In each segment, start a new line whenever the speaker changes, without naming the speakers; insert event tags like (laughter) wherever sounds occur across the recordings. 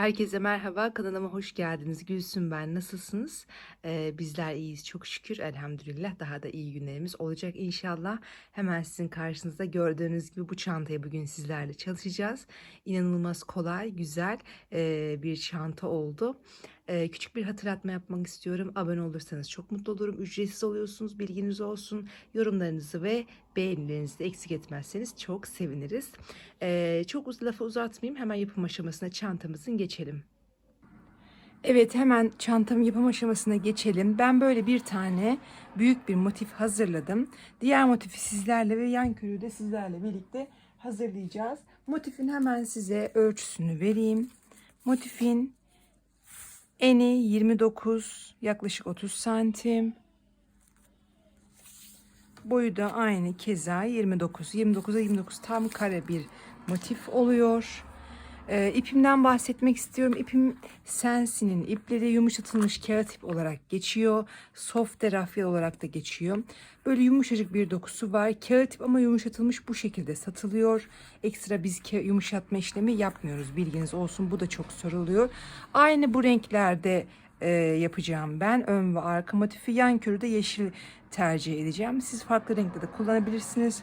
Herkese merhaba, kanalıma hoş geldiniz. Gülsün ben, nasılsınız? Ee, bizler iyiyiz çok şükür, elhamdülillah. Daha da iyi günlerimiz olacak inşallah. Hemen sizin karşınızda gördüğünüz gibi bu çantayı bugün sizlerle çalışacağız. İnanılmaz kolay, güzel ee, bir çanta oldu. Ee, küçük bir hatırlatma yapmak istiyorum. Abone olursanız çok mutlu olurum. Ücretsiz oluyorsunuz, bilginiz olsun. Yorumlarınızı ve beğenilerinizi de eksik etmezseniz çok seviniriz. Ee, çok uz lafı uzatmayayım. Hemen yapım aşamasına çantamızın geçelim. Evet hemen çantamın yapım aşamasına geçelim. Ben böyle bir tane büyük bir motif hazırladım. Diğer motifi sizlerle ve yan körüğü de sizlerle birlikte hazırlayacağız. Motifin hemen size ölçüsünü vereyim. Motifin eni 29 yaklaşık 30 santim. Boyu da aynı keza 29. 29'a 29 tam kare bir motif oluyor. Ee, ipimden bahsetmek istiyorum. İpim Sensi'nin ipleri yumuşatılmış kağıt ip olarak geçiyor. Soft rafya olarak da geçiyor. Böyle yumuşacık bir dokusu var. Kağıt ip ama yumuşatılmış bu şekilde satılıyor. Ekstra biz yumuşatma işlemi yapmıyoruz. Bilginiz olsun. Bu da çok soruluyor. Aynı bu renklerde e, yapacağım ben. Ön ve arka motifi yan körü de yeşil tercih edeceğim. Siz farklı renkte de kullanabilirsiniz.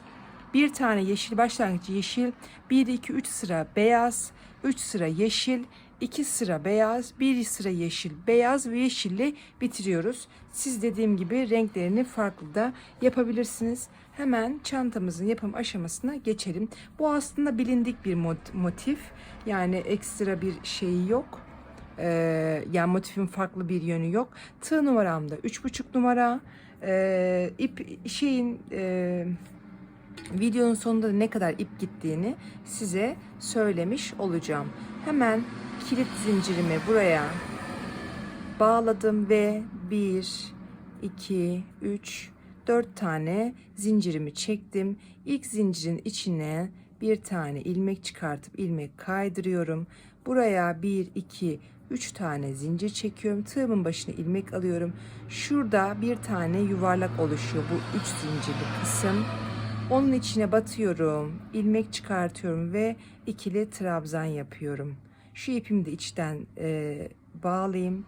Bir tane yeşil başlangıç yeşil, 1 2 3 sıra beyaz, 3 sıra yeşil, 2 sıra beyaz, 1 sıra yeşil, beyaz ve yeşille bitiriyoruz. Siz dediğim gibi renklerini farklı da yapabilirsiniz. Hemen çantamızın yapım aşamasına geçelim. Bu aslında bilindik bir mot- motif. Yani ekstra bir şeyi yok. Ee, yani motifin farklı bir yönü yok. Tığ numaram da 3,5 numara. Ee, ip şeyin e, videonun sonunda da ne kadar ip gittiğini size söylemiş olacağım. Hemen kilit zincirimi buraya bağladım ve 1 2 3 4 tane zincirimi çektim. İlk zincirin içine bir tane ilmek çıkartıp ilmek kaydırıyorum. Buraya 1 2 3 tane zincir çekiyorum. Tığımın başına ilmek alıyorum. Şurada bir tane yuvarlak oluşuyor bu 3 zincirli kısım. Onun içine batıyorum, ilmek çıkartıyorum ve ikili trabzan yapıyorum. Şu ipimi de içten e, bağlayayım.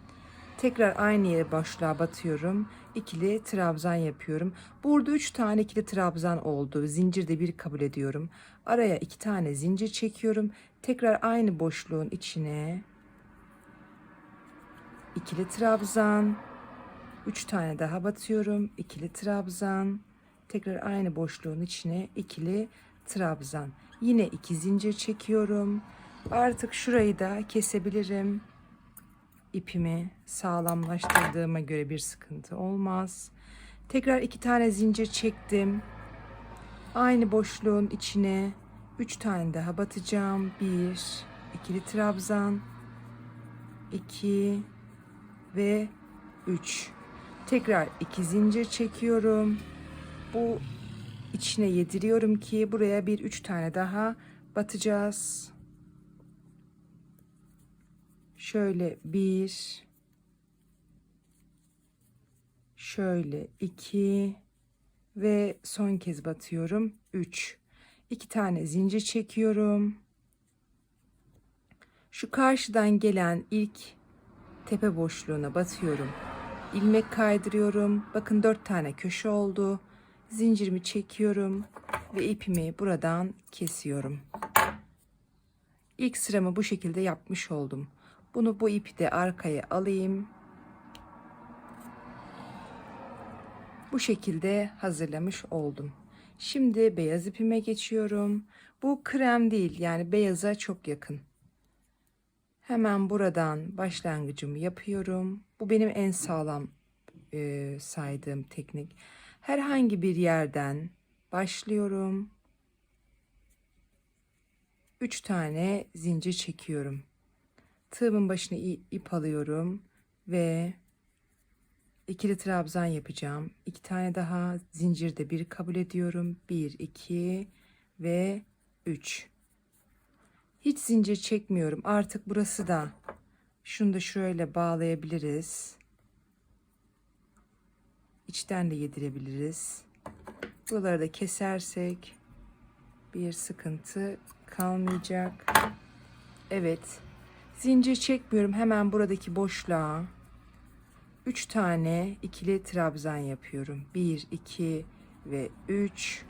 Tekrar aynı yere boşluğa batıyorum. İkili trabzan yapıyorum. Burada üç tane ikili trabzan oldu. Zincirde bir kabul ediyorum. Araya iki tane zincir çekiyorum. Tekrar aynı boşluğun içine ikili trabzan. Üç tane daha batıyorum. İkili trabzan. Tekrar aynı boşluğun içine ikili trabzan. Yine iki zincir çekiyorum. Artık şurayı da kesebilirim. İpimi sağlamlaştırdığıma göre bir sıkıntı olmaz. Tekrar iki tane zincir çektim. Aynı boşluğun içine üç tane daha batacağım. Bir, ikili trabzan, iki ve üç. Tekrar iki zincir çekiyorum bu içine yediriyorum ki buraya bir üç tane daha batacağız. Şöyle bir, şöyle iki ve son kez batıyorum. Üç. İki tane zincir çekiyorum. Şu karşıdan gelen ilk tepe boşluğuna batıyorum. İlmek kaydırıyorum. Bakın dört tane köşe oldu zincirimi çekiyorum ve ipimi buradan kesiyorum. İlk sıramı bu şekilde yapmış oldum. Bunu bu ipi de arkaya alayım. Bu şekilde hazırlamış oldum. Şimdi beyaz ipime geçiyorum. Bu krem değil yani beyaza çok yakın. Hemen buradan başlangıcımı yapıyorum. Bu benim en sağlam e, saydığım teknik. Herhangi bir yerden başlıyorum. 3 tane zincir çekiyorum. Tığımın başına ip alıyorum ve ikili trabzan yapacağım. İki tane daha zincirde bir kabul ediyorum. 1 2 ve 3. Hiç zincir çekmiyorum. Artık burası da şunu da şöyle bağlayabiliriz. İçten de yedirebiliriz. Buraları da kesersek bir sıkıntı kalmayacak. Evet. Zincir çekmiyorum. Hemen buradaki boşluğa 3 tane ikili trabzan yapıyorum. 1, 2 ve 3.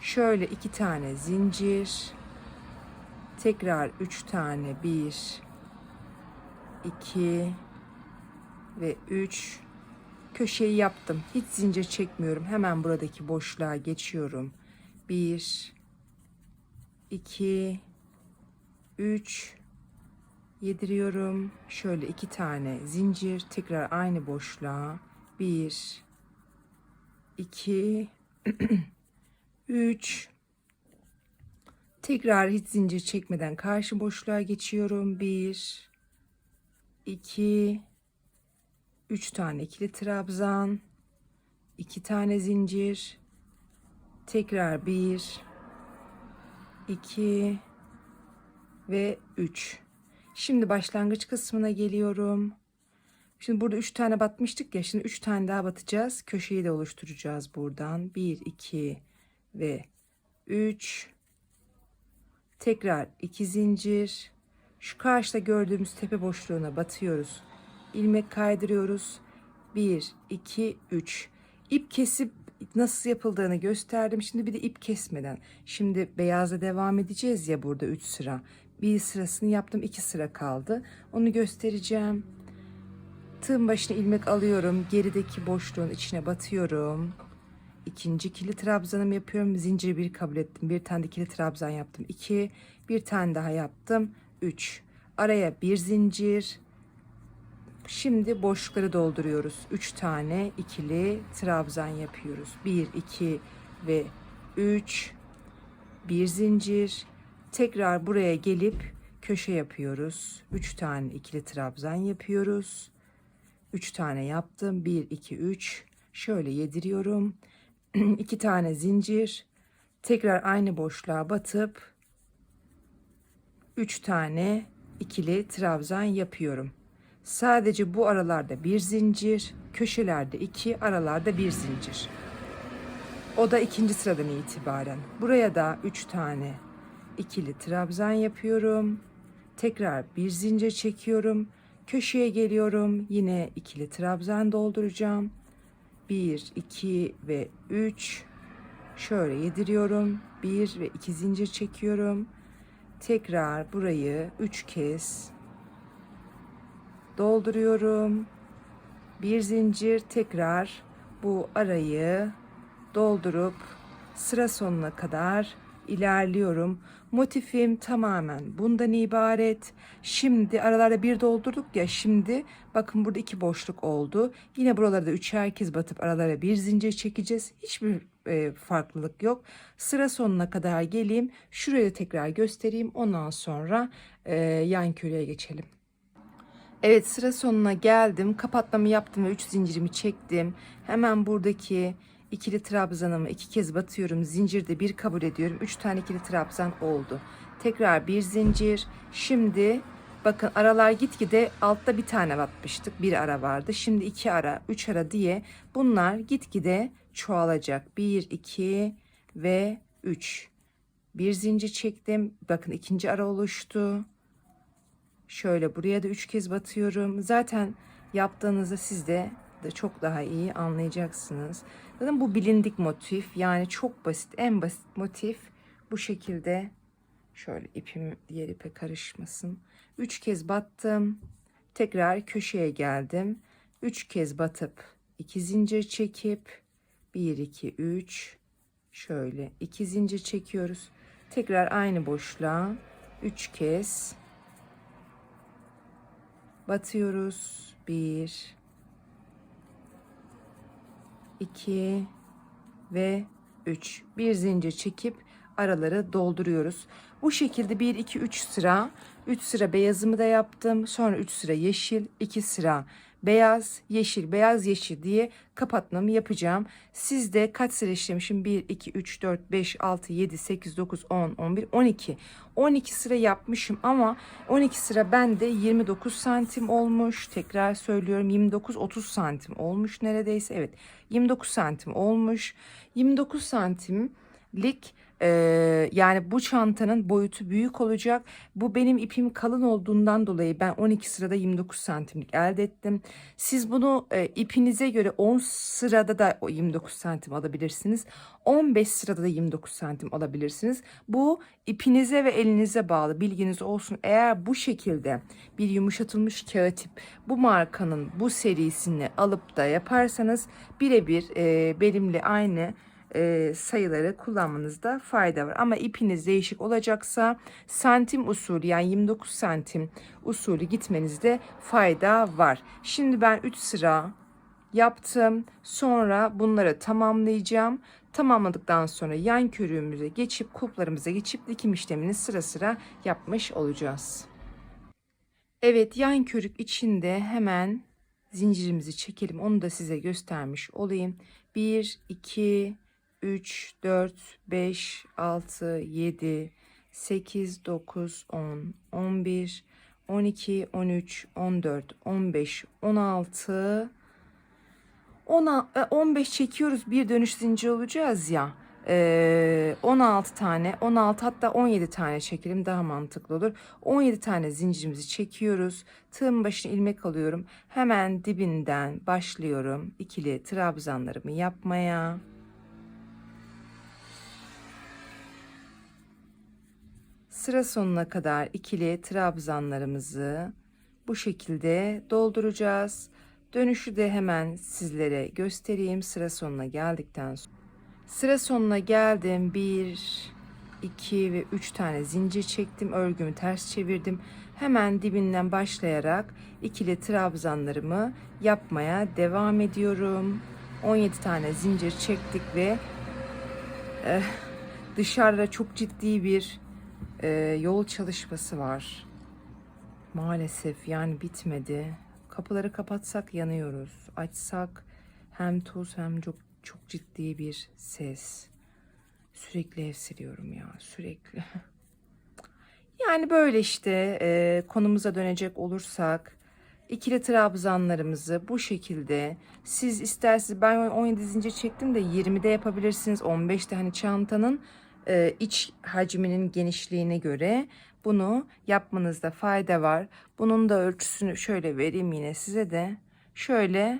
Şöyle 2 tane zincir. Tekrar 3 tane 1, 2 ve 3. Köşeyi yaptım. Hiç zincir çekmiyorum. Hemen buradaki boşluğa geçiyorum. 1, 2, 3, yediriyorum. Şöyle iki tane zincir. Tekrar aynı boşluğa. 1, 2, 3. Tekrar hiç zincir çekmeden karşı boşluğa geçiyorum. 1, 2, 3 tane ikili trabzan. 2 tane zincir. Tekrar 1, 2 ve 3. Şimdi başlangıç kısmına geliyorum. Şimdi burada 3 tane batmıştık ya. Şimdi 3 tane daha batacağız. Köşeyi de oluşturacağız buradan. 1, 2 ve 3. Tekrar 2 zincir. Şu karşıda gördüğümüz tepe boşluğuna batıyoruz. İlmek kaydırıyoruz. 1, 2, 3. İp kesip nasıl yapıldığını gösterdim. Şimdi bir de ip kesmeden. Şimdi beyazla devam edeceğiz ya burada 3 sıra. Bir sırasını yaptım. 2 sıra kaldı. Onu göstereceğim. Tığın başına ilmek alıyorum. Gerideki boşluğun içine batıyorum. İkinci kili trabzanımı yapıyorum. Zincir bir kabul ettim. Bir tane de kili trabzan yaptım. 2. Bir tane daha yaptım. 3. Araya bir zincir. Şimdi boşlukları dolduruyoruz. 3 tane ikili trabzan yapıyoruz. 1, 2 ve 3. Bir zincir. Tekrar buraya gelip köşe yapıyoruz. 3 tane ikili trabzan yapıyoruz. 3 tane yaptım. 1, 2, 3. Şöyle yediriyorum. (clears throat) 2 tane zincir. Tekrar aynı boşluğa batıp 3 tane ikili trabzan yapıyorum. Sadece bu aralarda bir zincir, köşelerde iki, aralarda bir zincir. O da ikinci sıradan itibaren. Buraya da üç tane ikili trabzan yapıyorum. Tekrar bir zincir çekiyorum. Köşeye geliyorum. Yine ikili trabzan dolduracağım. Bir, iki ve üç. Şöyle yediriyorum. Bir ve iki zincir çekiyorum. Tekrar burayı üç kez dolduruyorum. Bir zincir tekrar bu arayı doldurup sıra sonuna kadar ilerliyorum. Motifim tamamen bundan ibaret. Şimdi aralarda bir doldurduk ya şimdi bakın burada iki boşluk oldu. Yine buralarda üçer kez batıp aralara bir zincir çekeceğiz. Hiçbir e, farklılık yok. Sıra sonuna kadar geleyim. Şurayı tekrar göstereyim. Ondan sonra e, yan küreye geçelim. Evet sıra sonuna geldim. Kapatmamı yaptım ve 3 zincirimi çektim. Hemen buradaki ikili trabzanımı iki kez batıyorum. Zincirde bir kabul ediyorum. 3 tane ikili trabzan oldu. Tekrar bir zincir. Şimdi bakın aralar gitgide altta bir tane batmıştık. Bir ara vardı. Şimdi iki ara, üç ara diye bunlar gitgide çoğalacak. 1, 2 ve 3. Bir zincir çektim. Bakın ikinci ara oluştu. Şöyle buraya da üç kez batıyorum. Zaten yaptığınızda siz de, de çok daha iyi anlayacaksınız. Zaten bu bilindik motif. Yani çok basit. En basit motif bu şekilde. Şöyle ipim diğer ipe karışmasın. Üç kez battım. Tekrar köşeye geldim. Üç kez batıp iki zincir çekip bir iki üç şöyle iki zincir çekiyoruz. Tekrar aynı boşluğa üç kez batıyoruz. Bir, iki ve üç. Bir zincir çekip araları dolduruyoruz. Bu şekilde 1 2 3 sıra 3 sıra beyazımı da yaptım. Sonra 3 sıra yeşil, 2 sıra beyaz, yeşil, beyaz, yeşil diye kapatmamı yapacağım. Sizde kaç sıra işlemişim? 1 2 3 4 5 6 7 8 9 10 11 12. 12 sıra yapmışım ama 12 sıra bende 29 santim olmuş. Tekrar söylüyorum 29 30 santim olmuş neredeyse. Evet 29 santim olmuş. 29 santimlik Ee, yani bu çantanın boyutu büyük olacak. Bu benim ipim kalın olduğundan dolayı ben 12 sırada 29 santimlik elde ettim. Siz bunu e, ipinize göre 10 sırada da o 29 santim alabilirsiniz. 15 sırada da 29 santim alabilirsiniz. Bu ipinize ve elinize bağlı bilginiz olsun. Eğer bu şekilde bir yumuşatılmış kağıt ip bu markanın bu serisini alıp da yaparsanız birebir e, benimle aynı e, sayıları kullanmanızda fayda var. Ama ipiniz değişik olacaksa santim usulü yani 29 santim usulü gitmenizde fayda var. Şimdi ben 3 sıra yaptım. Sonra bunları tamamlayacağım. Tamamladıktan sonra yan körüğümüze geçip kulplarımıza geçip dikim işlemini sıra sıra yapmış olacağız. Evet yan körük içinde hemen zincirimizi çekelim. Onu da size göstermiş olayım. 1, 2, 3, 4, 5, 6, 7, 8, 9, 10, 11, 12, 13, 14, 15, 16, 10, 15 çekiyoruz bir dönüş zincir olacağız ya. Ee, 16 tane 16 hatta 17 tane çekelim daha mantıklı olur. 17 tane zincirimizi çekiyoruz. Tığın başına ilmek alıyorum. Hemen dibinden başlıyorum. ikili trabzanlarımı yapmaya. Sıra sonuna kadar ikili trabzanlarımızı bu şekilde dolduracağız. Dönüşü de hemen sizlere göstereyim sıra sonuna geldikten sonra. Sıra sonuna geldim. 1, 2 ve 3 tane zincir çektim. Örgümü ters çevirdim. Hemen dibinden başlayarak ikili trabzanlarımı yapmaya devam ediyorum. 17 tane zincir çektik ve eh, dışarıda çok ciddi bir eh, yol çalışması var. Maalesef yani bitmedi. Kapıları kapatsak yanıyoruz. Açsak hem toz hem çok çok ciddi bir ses. Sürekli ev siliyorum ya sürekli. (laughs) Yani böyle işte e, konumuza dönecek olursak ikili trabzanlarımızı bu şekilde siz isterseniz ben 17 zincir çektim de 20'de yapabilirsiniz 15'te hani çantanın e, iç hacminin genişliğine göre bunu yapmanızda fayda var. Bunun da ölçüsünü şöyle vereyim yine size de. Şöyle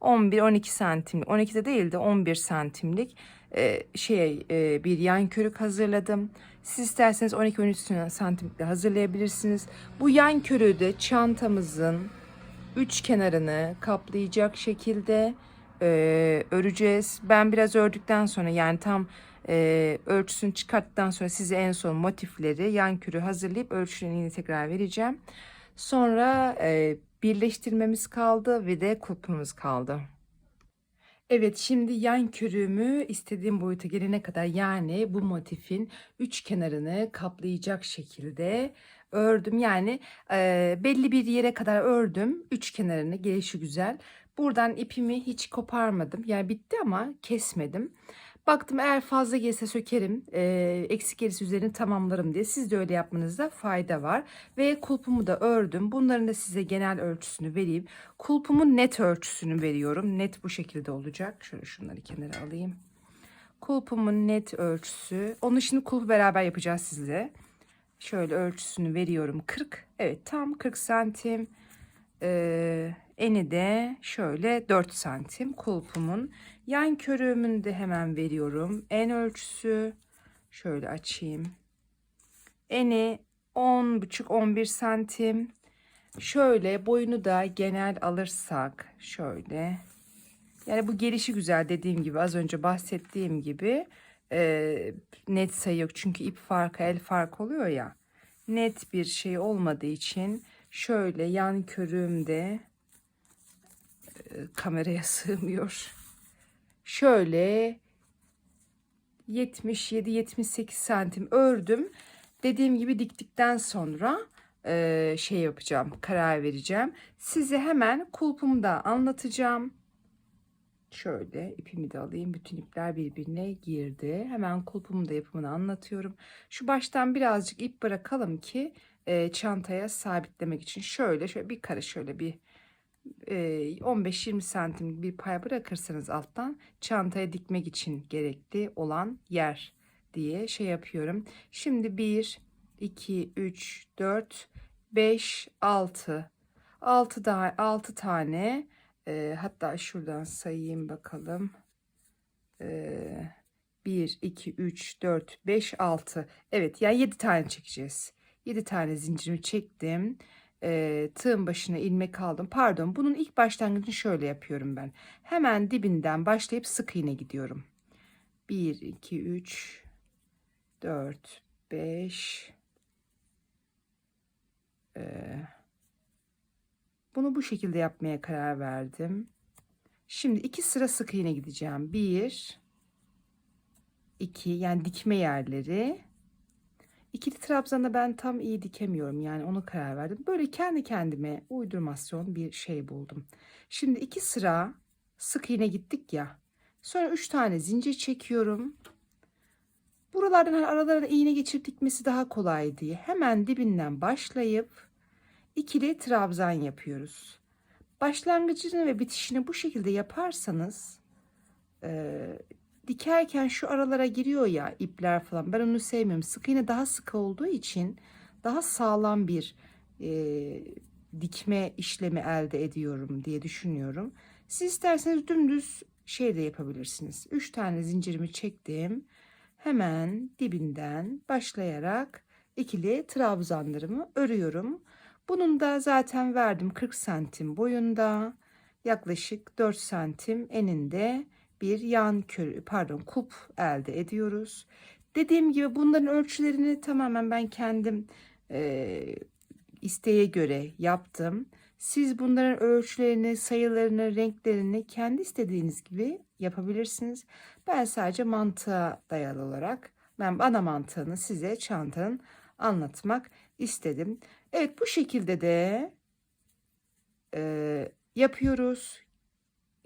11-12 santimlik, 12'de değil de 11 santimlik e, şey e, bir yan körük hazırladım. Siz isterseniz 12-13 santimlikle hazırlayabilirsiniz. Bu yan körüğü de çantamızın üç kenarını kaplayacak şekilde e, öreceğiz. Ben biraz ördükten sonra yani tam e, ölçüsünü çıkarttıktan sonra size en son motifleri yan kürü hazırlayıp ölçülerini tekrar vereceğim. Sonra e, birleştirmemiz kaldı ve de kulpumuz kaldı. Evet şimdi yan körüğümü istediğim boyuta gelene kadar yani bu motifin üç kenarını kaplayacak şekilde ördüm. Yani e, belli bir yere kadar ördüm. Üç kenarını gelişi güzel. Buradan ipimi hiç koparmadım. Yani bitti ama kesmedim. Baktım eğer fazla gelirse sökerim, e, eksik gelirse üzerini tamamlarım diye. Siz de öyle yapmanızda fayda var. Ve kulpumu da ördüm. Bunların da size genel ölçüsünü vereyim. Kulpumun net ölçüsünü veriyorum. Net bu şekilde olacak. Şöyle şunları kenara alayım. Kulpumun net ölçüsü. Onu şimdi kulpu beraber yapacağız sizle. Şöyle ölçüsünü veriyorum. 40. Evet tam 40 santim. Ee, eni de şöyle 4 santim kulpumun. Yan körüğümün de hemen veriyorum. En ölçüsü şöyle açayım. Eni 10,5-11 santim. Şöyle boyunu da genel alırsak şöyle. Yani bu gelişi güzel dediğim gibi az önce bahsettiğim gibi e, net sayı yok. Çünkü ip farkı el farkı oluyor ya. Net bir şey olmadığı için şöyle yan körüğümde e, kameraya (laughs) sığmıyor şöyle 77-78 santim ördüm. Dediğim gibi diktikten sonra e, şey yapacağım, karar vereceğim. Size hemen kulpumu da anlatacağım. Şöyle ipimi de alayım. Bütün ipler birbirine girdi. Hemen kulpumu da yapımını anlatıyorum. Şu baştan birazcık ip bırakalım ki e, çantaya sabitlemek için. Şöyle şöyle bir kare şöyle bir 15-20 santim bir pay bırakırsanız alttan çantaya dikmek için gerekli olan yer diye şey yapıyorum. Şimdi 1, 2, 3, 4, 5, 6. 6 daha 6 tane e, hatta şuradan sayayım bakalım. E, 1, 2, 3, 4, 5, 6. Evet yani 7 tane çekeceğiz. 7 tane zincirimi çektim. E, tığın başına ilmek aldım. Pardon bunun ilk başlangıcını şöyle yapıyorum ben. Hemen dibinden başlayıp sık iğne gidiyorum. 1, 2, 3, 4, 5. Ee, bunu bu şekilde yapmaya karar verdim. Şimdi iki sıra sık iğne gideceğim. Bir, iki yani dikme yerleri. İkili trabzanı ben tam iyi dikemiyorum yani onu karar verdim. Böyle kendi kendime uydurmasyon bir şey buldum. Şimdi iki sıra sık iğne gittik ya. Sonra üç tane zincir çekiyorum. Buralardan hani aralarına iğne geçirip dikmesi daha kolay diye hemen dibinden başlayıp ikili trabzan yapıyoruz. Başlangıcını ve bitişini bu şekilde yaparsanız dikerken şu aralara giriyor ya ipler falan ben onu sevmiyorum. Sık iğne daha sık olduğu için daha sağlam bir e, dikme işlemi elde ediyorum diye düşünüyorum. Siz isterseniz dümdüz şey de yapabilirsiniz. 3 tane zincirimi çektim. Hemen dibinden başlayarak ikili trabzanlarımı örüyorum. Bunun da zaten verdim 40 santim boyunda yaklaşık 4 santim eninde bir yan körü pardon kup elde ediyoruz. Dediğim gibi bunların ölçülerini tamamen ben kendim e, isteğe göre yaptım. Siz bunların ölçülerini, sayılarını, renklerini kendi istediğiniz gibi yapabilirsiniz. Ben sadece mantığa dayalı olarak ben ana mantığını size çantanın anlatmak istedim. Evet bu şekilde de e, yapıyoruz.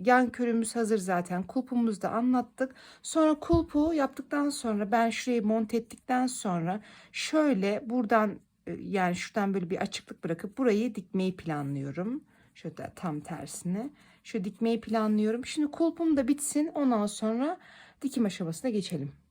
Yan körümüz hazır zaten. Kulpumuzu da anlattık. Sonra kulpu yaptıktan sonra ben şurayı monte ettikten sonra şöyle buradan e, yani şuradan böyle bir açıklık bırakıp burayı dikmeyi planlıyorum. Şöyle tam tersine. Şöyle dikmeyi planlıyorum. Şimdi kulpum da bitsin. Ondan sonra dikim aşamasına geçelim.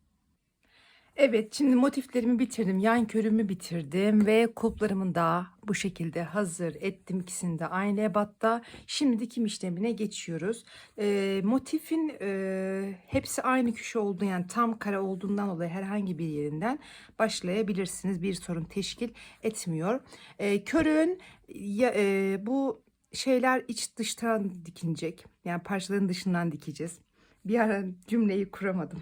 Evet şimdi motiflerimi bitirdim. Yan körümü bitirdim ve kulplarımı da bu şekilde hazır ettim. İkisini de aynı ebatta. Şimdi dikim işlemine geçiyoruz. Ee, motifin e, hepsi aynı köşe olduğu yani tam kare olduğundan dolayı herhangi bir yerinden başlayabilirsiniz. Bir sorun teşkil etmiyor. Ee, körün ya, e, bu şeyler iç dıştan dikilecek. Yani parçaların dışından dikeceğiz. Bir ara cümleyi kuramadım.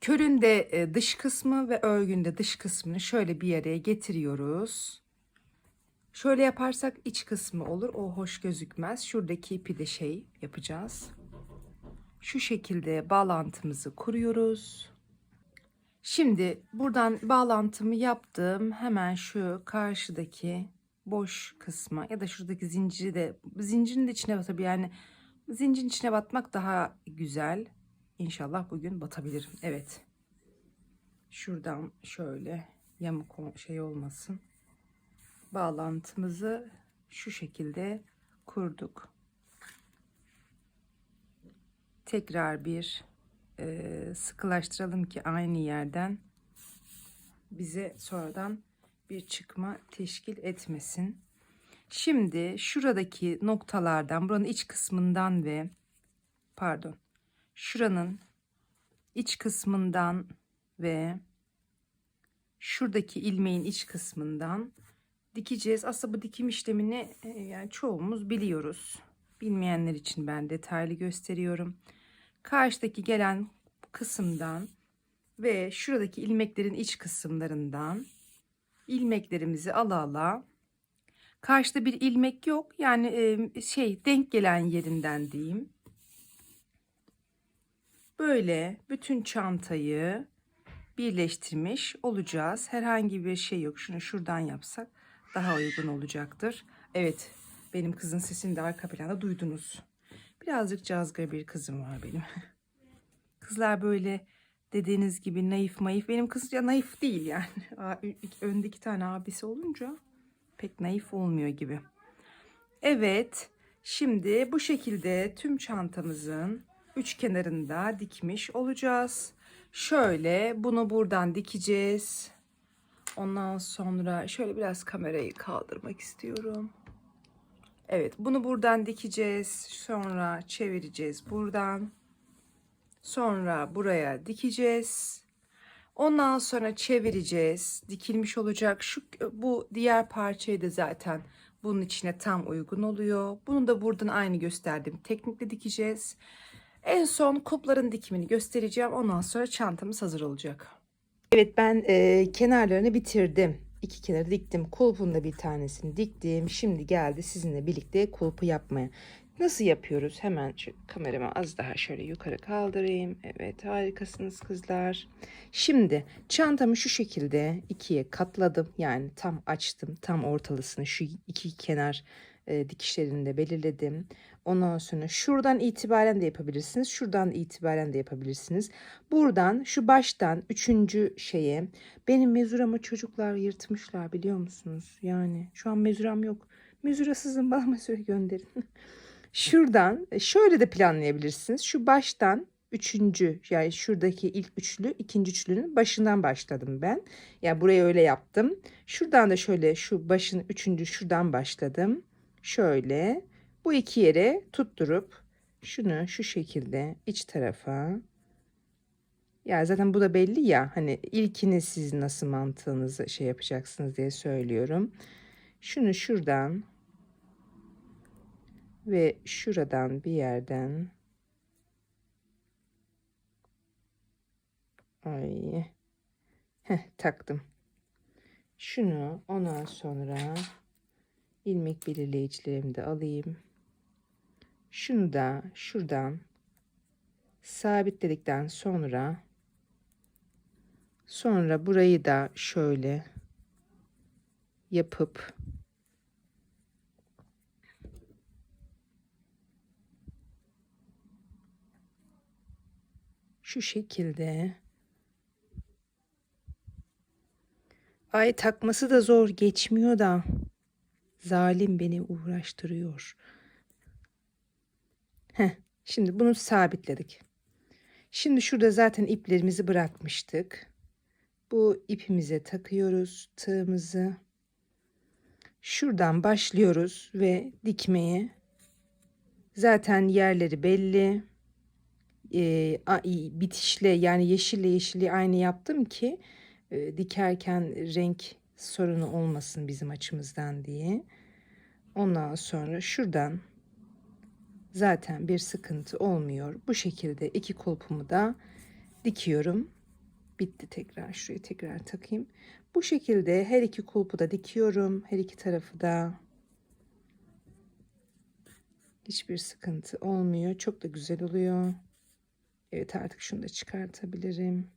Körün de e, dış kısmı ve örgün de dış kısmını şöyle bir araya getiriyoruz. Şöyle yaparsak iç kısmı olur. O hoş gözükmez. Şuradaki ipi de şey yapacağız. Şu şekilde bağlantımızı kuruyoruz. Şimdi buradan bağlantımı yaptım. Hemen şu karşıdaki boş kısma ya da şuradaki zinciri de zincirin de içine batabilir. Yani zincirin içine batmak daha güzel. İnşallah bugün batabilirim. Evet. Şuradan şöyle yamuk şey olmasın. Bağlantımızı şu şekilde kurduk. Tekrar bir e, sıkılaştıralım ki aynı yerden bize sonradan bir çıkma teşkil etmesin. Şimdi şuradaki noktalardan buranın iç kısmından ve pardon şuranın iç kısmından ve şuradaki ilmeğin iç kısmından dikeceğiz. Aslında bu dikim işlemini e, yani çoğumuz biliyoruz. Bilmeyenler için ben detaylı gösteriyorum. Karşıdaki gelen kısımdan ve şuradaki ilmeklerin iç kısımlarından ilmeklerimizi ala ala karşıda bir ilmek yok yani e, şey denk gelen yerinden diyeyim Böyle bütün çantayı birleştirmiş olacağız. Herhangi bir şey yok. Şunu şuradan yapsak daha uygun olacaktır. Evet benim kızın sesini de arka planda duydunuz. Birazcık cazgır bir kızım var benim. (laughs) Kızlar böyle dediğiniz gibi naif mayif. Benim kız ya naif değil yani. (laughs) Önde iki tane abisi olunca pek naif olmuyor gibi. Evet şimdi bu şekilde tüm çantamızın üç kenarında dikmiş olacağız. Şöyle bunu buradan dikeceğiz. Ondan sonra şöyle biraz kamerayı kaldırmak istiyorum. Evet bunu buradan dikeceğiz. Sonra çevireceğiz buradan. Sonra buraya dikeceğiz. Ondan sonra çevireceğiz. Dikilmiş olacak. Şu bu diğer parçayı da zaten bunun içine tam uygun oluyor. Bunu da buradan aynı gösterdiğim teknikle dikeceğiz. En son kupların dikimini göstereceğim. Ondan sonra çantamız hazır olacak. Evet ben e, kenarlarını bitirdim. İki kenarı diktim. Kulpun da bir tanesini diktim. Şimdi geldi sizinle birlikte kulpu yapmaya. Nasıl yapıyoruz? Hemen şu kameramı az daha şöyle yukarı kaldırayım. Evet harikasınız kızlar. Şimdi çantamı şu şekilde ikiye katladım. Yani tam açtım. Tam ortalısını şu iki kenar e, dikişlerini de belirledim. Ondan sonra şuradan itibaren de yapabilirsiniz. Şuradan itibaren de yapabilirsiniz. Buradan şu baştan üçüncü şeye benim mezuramı çocuklar yırtmışlar biliyor musunuz? Yani şu an mezuram yok. Mezurasızım (laughs) bana mesure gönderin. Şuradan şöyle de planlayabilirsiniz. Şu baştan üçüncü yani şuradaki ilk üçlü ikinci üçlünün başından başladım ben. Yani burayı öyle yaptım. Şuradan da şöyle şu başın üçüncü şuradan başladım. Şöyle bu iki yere tutturup şunu şu şekilde iç tarafa ya zaten bu da belli ya hani ilkini siz nasıl mantığınızı şey yapacaksınız diye söylüyorum. Şunu şuradan ve şuradan bir yerden ay heh, taktım. Şunu ondan sonra ilmek belirleyicilerimi de alayım. Şunu da şuradan sabitledikten sonra sonra burayı da şöyle yapıp şu şekilde ay takması da zor geçmiyor da zalim beni uğraştırıyor. Heh, şimdi bunu sabitledik. Şimdi şurada zaten iplerimizi bırakmıştık. Bu ipimize takıyoruz tığımızı. Şuradan başlıyoruz ve dikmeye. Zaten yerleri belli. Ee, bitişle yani yeşille yeşili aynı yaptım ki e, dikerken renk sorunu olmasın bizim açımızdan diye. Ondan sonra şuradan zaten bir sıkıntı olmuyor. Bu şekilde iki kulpumu da dikiyorum. Bitti tekrar şuraya tekrar takayım. Bu şekilde her iki kulpu da dikiyorum. Her iki tarafı da. Hiçbir sıkıntı olmuyor. Çok da güzel oluyor. Evet artık şunu da çıkartabilirim.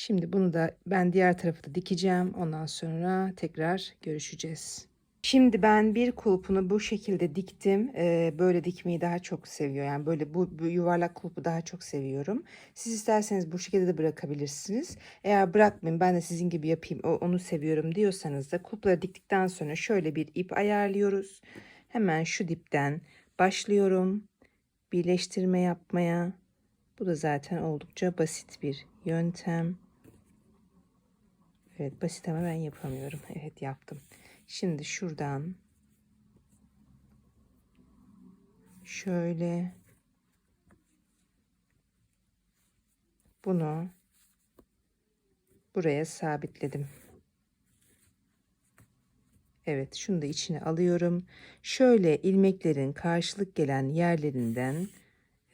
Şimdi bunu da ben diğer tarafı da dikeceğim. Ondan sonra tekrar görüşeceğiz. Şimdi ben bir kulpunu bu şekilde diktim. Ee, böyle dikmeyi daha çok seviyor. Yani böyle bu, bu yuvarlak kulpu daha çok seviyorum. Siz isterseniz bu şekilde de bırakabilirsiniz. Eğer bırakmayın ben de sizin gibi yapayım onu seviyorum diyorsanız da kulpları diktikten sonra şöyle bir ip ayarlıyoruz. Hemen şu dipten başlıyorum. Birleştirme yapmaya. Bu da zaten oldukça basit bir yöntem. Evet basit ama ben yapamıyorum. Evet yaptım. Şimdi şuradan şöyle bunu buraya sabitledim. Evet şunu da içine alıyorum. Şöyle ilmeklerin karşılık gelen yerlerinden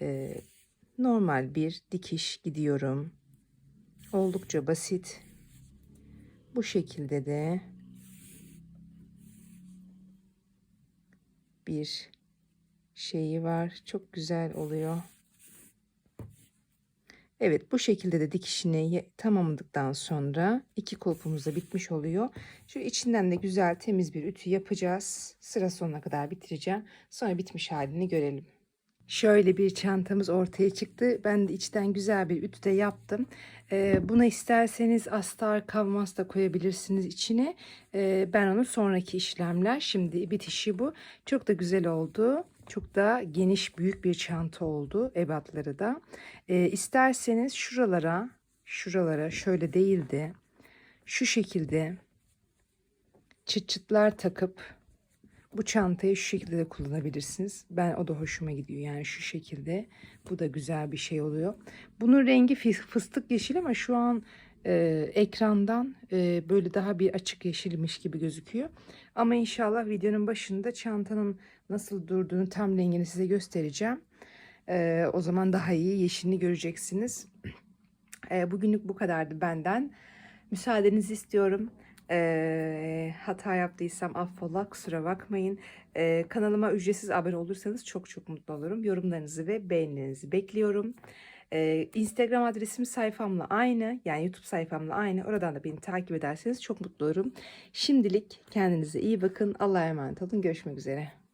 e, normal bir dikiş gidiyorum. Oldukça basit. Bu şekilde de bir şeyi var. Çok güzel oluyor. Evet bu şekilde de dikişini tamamladıktan sonra iki kulpumuz da bitmiş oluyor. Şu içinden de güzel temiz bir ütü yapacağız. Sıra sonuna kadar bitireceğim. Sonra bitmiş halini görelim. Şöyle bir çantamız ortaya çıktı. Ben de içten güzel bir ütü de yaptım. Ee, buna isterseniz astar kavmas da koyabilirsiniz içine. Ee, ben onu sonraki işlemler. Şimdi bitişi bu. Çok da güzel oldu. Çok da geniş büyük bir çanta oldu ebatları da. Ee, isterseniz şuralara şuralara şöyle değil de şu şekilde çıt çıtlar takıp bu çantayı şu şekilde de kullanabilirsiniz. Ben o da hoşuma gidiyor yani şu şekilde. Bu da güzel bir şey oluyor. Bunun rengi fı- fıstık yeşil ama şu an e, ekrandan e, böyle daha bir açık yeşilmiş gibi gözüküyor. Ama inşallah videonun başında çantanın nasıl durduğunu tam rengini size göstereceğim. E, o zaman daha iyi yeşilini göreceksiniz. E, bugünlük bu kadardı benden. Müsaadenizi istiyorum. E, hata yaptıysam affola kusura bakmayın. E, kanalıma ücretsiz abone olursanız çok çok mutlu olurum. Yorumlarınızı ve beğenilerinizi bekliyorum. E, Instagram adresim sayfamla aynı. Yani YouTube sayfamla aynı. Oradan da beni takip ederseniz çok mutlu olurum. Şimdilik kendinize iyi bakın. Allah'a emanet olun. Görüşmek üzere.